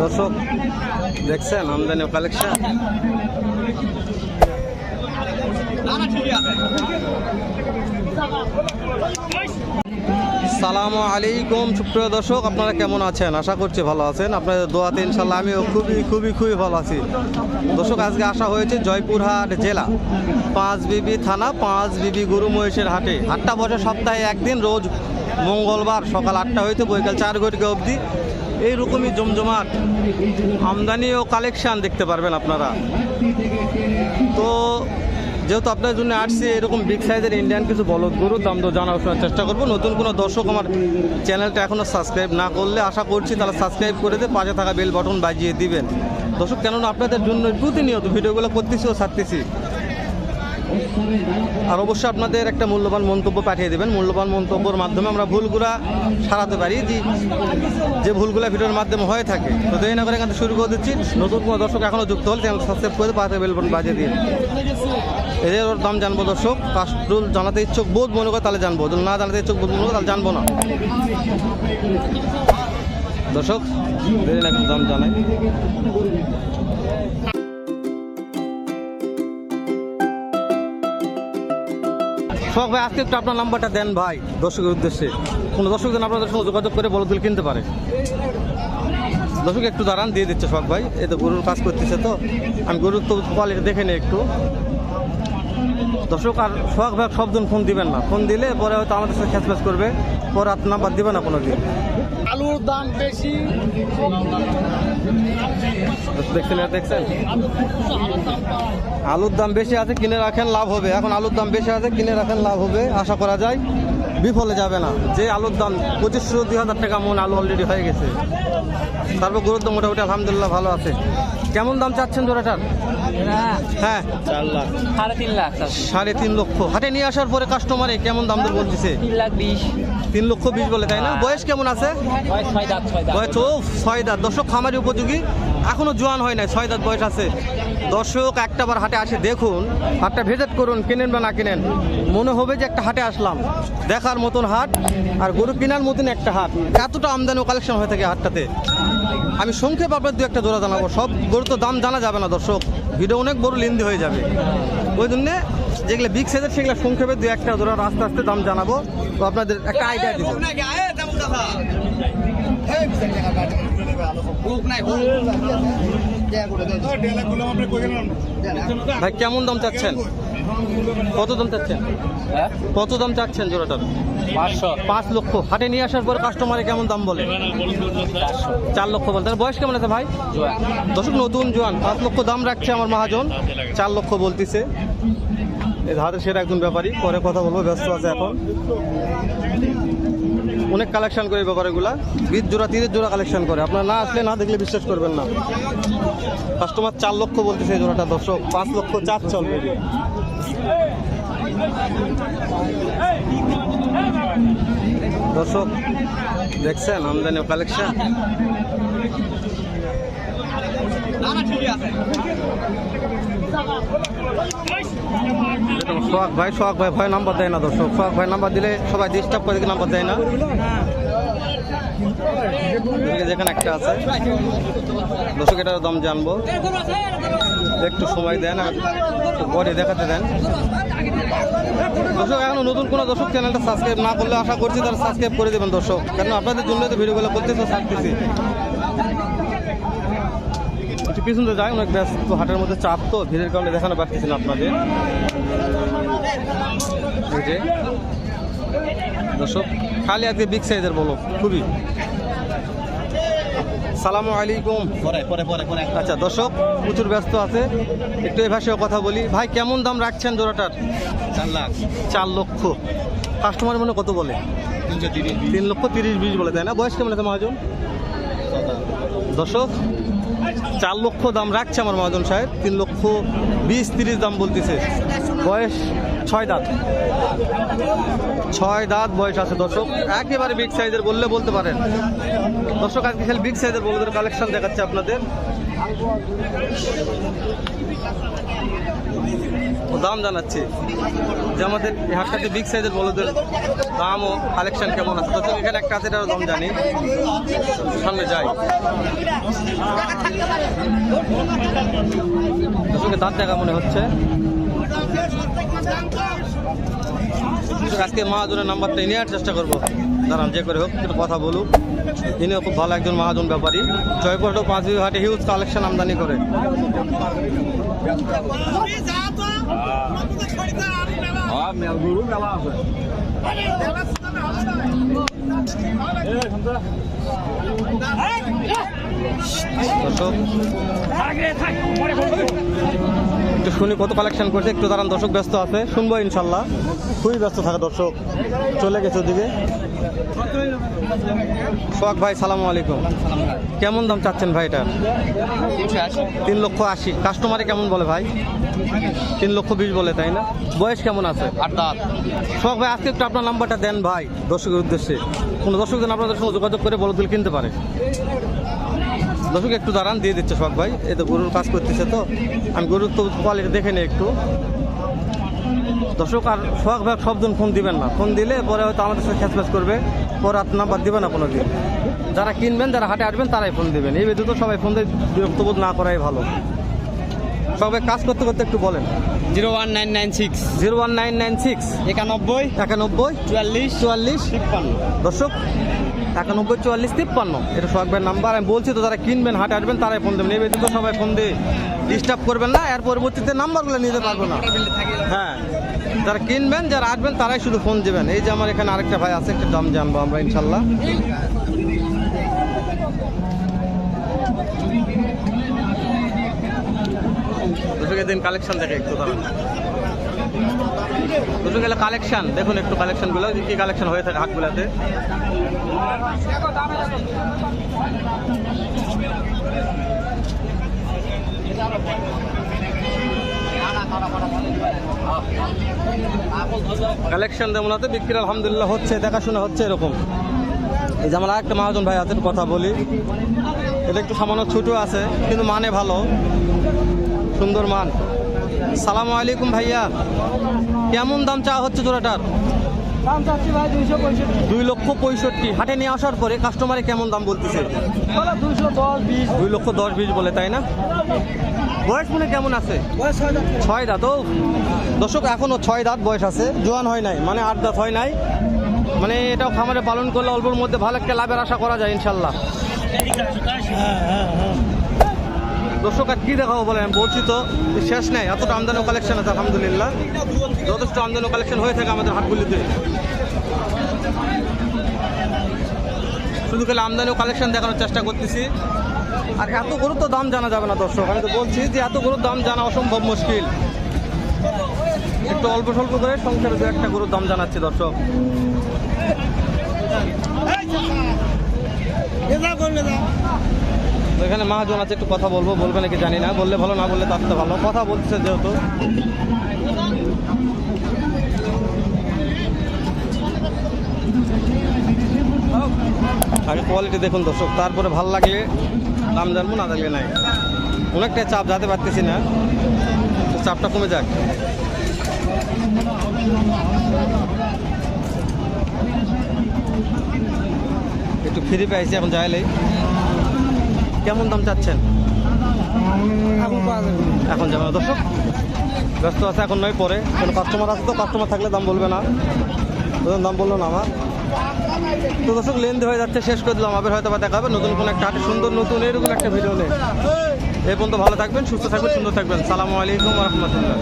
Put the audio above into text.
দর্শক, দেখছেন আমদানি কালেকশন সালামু আলাইকুম, সুপ্রিয় দর্শক, আপনারা কেমন আছেন? আশা করছি ভালো আছেন। আপনাদের দোয়াতে ইনশাল্লাহ আমিও খুবই খুবই খুবই ভালো আছি। দর্শক, আজকে আসা হয়েছে জয়পুরহাট জেলা, পাঁচ বিবি থানা, পাঁচ বিবি গুরু মহিষের হাটে। হাটটা বসে সপ্তাহে একদিন, রোজ মঙ্গলবার সকাল আটটা হইতে বৈকাল চার ঘটিকা অবধি। এইরকমই জমজমাট আমদানি ও কালেকশান দেখতে পারবেন আপনারা। তো যেহেতু আপনার জন্য আসছি, এরকম বিগ সাইজের ইন্ডিয়ান কিছু বলদ গরুর দাম তো জানার চেষ্টা করব। নতুন কোনো দর্শক আমার চ্যানেলটা এখনও সাবস্ক্রাইব না করলে আশা করছি তারা সাবস্ক্রাইব করে দিয়ে পাশে থাকা বেল বাটন বাজিয়ে দিবেন। দর্শক, কেননা আপনাদের জন্য প্রতিনিয়ত ভিডিওগুলো করতেছি ও ছাড়তেছি। আর অবশ্যই আপনাদের একটা মূল্যবান মন্তব্য পাঠিয়ে দেবেন। মূল্যবান মন্তব্যের মাধ্যমে আমরা ভুলগুলা সারাতে পারি, যে ভুলগুলা ভিডিওর মাধ্যমে হয়ে থাকে। তো দেরি না করে এখান শুরু করে দিচ্ছি। নতুন কোনো দর্শক এখনও যুক্ত হলে চ্যানেল সাবস্ক্রাইব করে পাশে বেল বাটন বাজিয়ে দিন। এদের ওর দাম জানব দর্শক। কাস্টুল জানাতে ইচ্ছুক বোধ মনে করে তাহলে জানব। যদি না জানাতে ইচ্ছুক বোধ মনে করে তাহলে জানব না। দর্শক, দেরি না দাম জানাই। শখ ভাই, আজকে একটু আপনার নাম্বারটা দেন ভাই, দর্শকের উদ্দেশ্যে। কোনো দর্শক যেন আপনাদের সঙ্গে যোগাযোগ করে বলদুল কিনতে পারে। দর্শক একটু দাঁড়ান, দিয়ে দিচ্ছে শখ ভাই। এ তো গরুর কাজ করতেছে তো। আমি গরুর তো কোয়ালিটি দেখে নিই একটু। দর্শক, আর শখ ভাই সবজন ফোন দিবেন না। ফোন দিলে পরে হয়তো আমাদের সাথে খ্যাচম্যাচ করবে। পরে আপনার নাম্বার দিবে না কোনো দিন আলুর দাম বেশি। দেখছেন দেখছেন? আলুর দাম বেশি আছে, কিনে রাখেন, লাভ হবে। এখন আলুর দাম বেশি আছে, কিনে রাখেন, লাভ হবে। আশা করা যায়, বিফলে যাবে না। যে আলুর দাম পঁচিশশো দুই হাজার টাকা মন আলু অলরেডি হয়ে গেছে। তারপর গুরুত্ব মোটামুটি আলহামদুলিল্লাহ ভালো আছে। কেমন দাম চাচ্ছেন জোড়াটার? হ্যাঁ। চার লাখ সাড়ে তিন লাখ সাড়ে তিন লক্ষ। হাটে নিয়ে আসার পরে কাস্টমারে কেমন দাম দর বলতেছে? তিন লাখ বিশ। তিন লক্ষ বিশ বলে তাই না? বয়স কেমন আছে? বয়স ছয় দাঁত ছয় দাঁত। ও ছয় দাঁত। দর্শক খামারি উপযোগী। এখনও জোয়ান হয় নাই, ছয় দাঁত বয়স আছে। দর্শক, একটা বার হাটে আসে, দেখুন। হাটটা ভিজিট করুন, কিনেন বা না কিনেন। মনে হবে যে একটা হাটে আসলাম। দেখার মতন হাট আর গরু কেনার মতন একটা হাট। এতটা আমদানি কালেকশন হয়ে থাকে হাটটাতে। আমি সংক্ষেপ আপনার দু একটা জোড়া জানাব। সব গরু তো দাম জানা যাবে না, দর্শক। ভিডিও অনেক বড় লিন্দি হয়ে যাবে। ওই জন্যে যেগুলো বিগ সাইজের সেগুলো সংক্ষেপে দু একটা জোড়া আস্তে আস্তে দাম জানাব। তো আপনাদের একটা আইডিয়া দিব। ভাই কেমন দাম চাচ্ছেন? কত দাম চাচ্ছেন? হ্যাঁ? কত দাম চাচ্ছেন জোড়াটার? পাঁচশো। পাঁচ লক্ষ। হাটে নিয়ে আসার পর কাস্টমারে কেমন দাম বলে? চার লক্ষ বলে তার বয়স কেমন আছে ভাই? দশক নতুন জোয়ান। পাঁচ লক্ষ দাম রাখছে আমার মহাজন। চার লক্ষ বলতিছে। হাতে সেটা একজন ব্যাপারী। পরে কথা বলব ব্যস্ত আছে এখন। অনেক কালেকশন করে ব্যাপারগুলা। বিশ জোড়া, তিরিশ জোড়া কালেকশন করে। আপনার না আসলে না দেখলে বিশ্বাস করবেন না। কাস্টমার চার লক্ষ বলতেছে এই জোড়াটা, দর্শক, পাঁচ লক্ষ চাচ্ছে চলবে দর্শক, দেখছেন আমদানি কালেকশন সোহাগ ভাই সোহাগ ভাই ভয় নাম্বার দেয় না দর্শক। সোহাগ ভাই নাম্বার দিলে সবাই ডিস্টার্ব করে দিকে নাম্বার দেয় না। যেখানে একটা আছে। দর্শক এটার দাম জানব। একটু সময় দেন আর পরে দেখাতে দেন। দর্শক, এখনও নতুন কোনো দর্শক চ্যানেলটা সাবস্ক্রাইব না করলে আশা করছি তারা সাবস্ক্রাইব করে দেবেন দর্শক। কারণ আপনাদের জন্য তো ভিডিওগুলো করতেছে থাকতেছি একটু পিছন যায় অনেক ব্যস্ত হাটের মধ্যে চাপ তো ভিড়ের কারণে দেখানো পারতেছি না আপনাদের। দর্শক খালি আজকে বিগ সাইজের বলো খুবই। সালামু আলাইকুম। পরে পরে পরে পরে। আচ্ছা দর্শক প্রচুর ব্যস্ত আছে। একটু এ ভাষায় কথা বলি। ভাই কেমন দাম রাখছেন জোড়াটার? চার লাখ। চার লক্ষ। কাস্টমার মনে কত বলে? তিন লক্ষ তিরিশ বিশ বলে তাই না? বয়স কেমন আছে মহাজন? দর্শক চার লক্ষ দাম রাখছে আমার মহাজন সাহেব। তিন লক্ষ বিশ তিরিশ দাম বলতেছে। বয়স ছয় দাঁত। ছয় দাঁত বয়স আছে দর্শক। একেবারে বিগ সাইজের বললে বলতে পারেন। দর্শক আজকে খেলে বিগ সাইজের বলদের কালেকশন দেখাচ্ছে আপনাদের। দাম জানাচ্ছি। যে আমাদের হাটটাতে বিগ সাইজের বলদের দাম ও কালেকশন কেমন আছে? তো এখানে একটা আছে দাম জানি। সামনে যাই। দর্শকের দাঁত দেখা মনে হচ্ছে। আজকে আজকে মহাজনের নাম্বারটা নেওয়ার চেষ্টা করব। দাঁড়ান, যে করে হোক, একটু কথা বলুক। ইনিও খুব ভালো একজন মহাজন ব্যাপারী। জয়পুরহাটও পাঁচ বিঘা হাটে হিউজ কালেকশন আমদানি করে। শুনি কত কালেকশন করছে, একটু দাঁড়ান, দর্শক ব্যস্ত আছে। শুনব ইনশাল্লাহ। খুবই ব্যস্ত থাকে দর্শক চলে গেছে ওদিকে। সোহাগ ভাই সালাম আলাইকুম। কেমন দাম চাচ্ছেন ভাই এটা? তিন লক্ষ আশি। কাস্টমারে কেমন বলে ভাই? তিন লক্ষ বিশ বলে তাই না? বয়স কেমন আছে? আট দাঁত। সোহাগ ভাই আজকে একটু আপনার নাম্বারটা দেন ভাই দর্শকের উদ্দেশ্যে। কোনো দর্শক যেন আপনাদের সঙ্গে যোগাযোগ করে বলদুল কিনতে পারে। দর্শক একটু দাঁড়ান দিয়ে দিচ্ছে সোহাগ ভাই। এই তো গরুর কাজ করতেছে তো। আমি গরুর তো কোয়ালিটি দেখে নিই একটু। দর্শক আর সোহাগ ভাই সবজন ফোন দিবেন না। ফোন দিলে পরে হয়তো আমাদের সাথে খ্যাচপ্যাচ করবে। পরে আর নাম্বার দিবে না কোনো দিন যারা কিনবেন যারা হাটে আসবেন তারাই ফোন দিবেন। এই ব্যতীত সবাই ফোন দিয়ে বিরক্তবোধ না করাই ভালো। সবাই কাজ করতে করতে একটু বলেন। Zero one nine nine six. Zero one nine nine six. একানব্বই। একানব্বই। চুয়াল্লিশ। চুয়াল্লিশ। তিপ্পান্ন। দর্শক একানব্বই চুয়াল্লিশ তিপ্পান্ন। এটা সোহাগবের নাম্বার আমি বলছি তো যারা কিনবেন হাটে আসবেন তারাই ফোন দেবেন। এই ব্যতীত সবাই ফোন দিয়ে ডিস্টার্ব করবেন না, এর পরবর্তীতে নাম্বারগুলো নিতে পারব না। হ্যাঁ যারা কিনবেন, যারা আসবেন, তারাই শুধু ফোন দেবেন। এই যে আমার এখানে আরেকটা ভাই আছে, একটা দাম জানব আমরা, ইনশাল্লাহ। দিন কালেকশন দেখে একটু দাঁড়ান। দুটো গেলে কালেকশন দেখুন একটু কালেকশনগুলো কি কালেকশন হয়ে থাকে হাটগুলোতে। কালেকশন যেমন আছে বিক্রি আলহামদুলিল্লাহ হচ্ছে, দেখাশোনা হচ্ছে এরকম। এই যে আমার আরেকটা মহাজন ভাই আছে, একটু কথা বলি। এটা একটু সামান্য ছোটো আছে, কিন্তু মানে ভালো। সুন্দর মান। সালাম আলাইকুম ভাইয়া। কেমন দাম চাওয়া হচ্ছে জোড়াটার? দাম চাচ্ছি ভাই দুইশো পঁয়ষট্টি। দুই লক্ষ পঁয়ষট্টি। হাটে নিয়ে আসার পরে কাস্টমারে কেমন দাম বলতেছে? বলো দুইশো দশ বিশ। দুই লক্ষ দশ বিশ বলে তাই না? বয়স মনে কেমন আছে? ছয় দাঁত। ও। দর্শক এখনও ছয় দাঁত বয়স আছে। জোয়ান হয় নাই মানে আট দাঁত হয় নাই। মানে এটাও খামারে পালন করলে অল্পর মধ্যে ভালো একটা লাভের আশা করা যায় ইনশাল্লাহ। দর্শক, আর কি দেখাবো বলেন, বলছি তো শেষ নেই, এতটা আমদানি কালেকশন আছে, আলহামদুলিল্লাহ। যথেষ্ট আমদানি কালেকশন হয়ে থাকে আমাদের হাটগুলিতে। শুধু খালি আমদানি কালেকশন দেখানোর চেষ্টা করতেছি। আর এত গরুর তো দাম জানা যাবে না, দর্শক, আমি তো বলছি যে এত গরুর দাম জানা অসম্ভব মুশকিল। একটু অল্প স্বল্প করে সংসারে দু একটা গরুর দাম জানাচ্ছি, দর্শক। তো এখানে মহাজন আছে, একটু কথা বলব, বলবে নাকি জানি না। বললে ভালো, না বললে তার তো ভালো। কথা বলছে যেহেতু। আগে কোয়ালিটি দেখুন দর্শক, তারপরে ভালো লাগলে দাম জানব, না লাগলে নাই। অনেকটাই চাপ, যাতে পারতেছি না। চাপটা কমে যাক। একটু ফ্রি পাইছি, এখন যাইলেই কেমন দাম চাচ্ছেন? এখন যাবে। দর্শক ব্যস্ত আছে এখন নয় পরে। কোনো কাস্টমার আছে তো কাস্টমার থাকলে দাম বলবে না। দাম বলল না আমার। তো দর্শক লেন্দি হয়ে যাচ্ছে শেষ করে দিলাম। আবার হয়তো বা দেখা হবে। নতুন কোনো একটা হাটে সুন্দর নতুন এরকম একটা ভিডিও নেই এই পর্যন্ত ভালো থাকবেন সুস্থ থাকবেন সুন্দর থাকবেন। সালামু আলাইকুম রহমতুল্লাহ।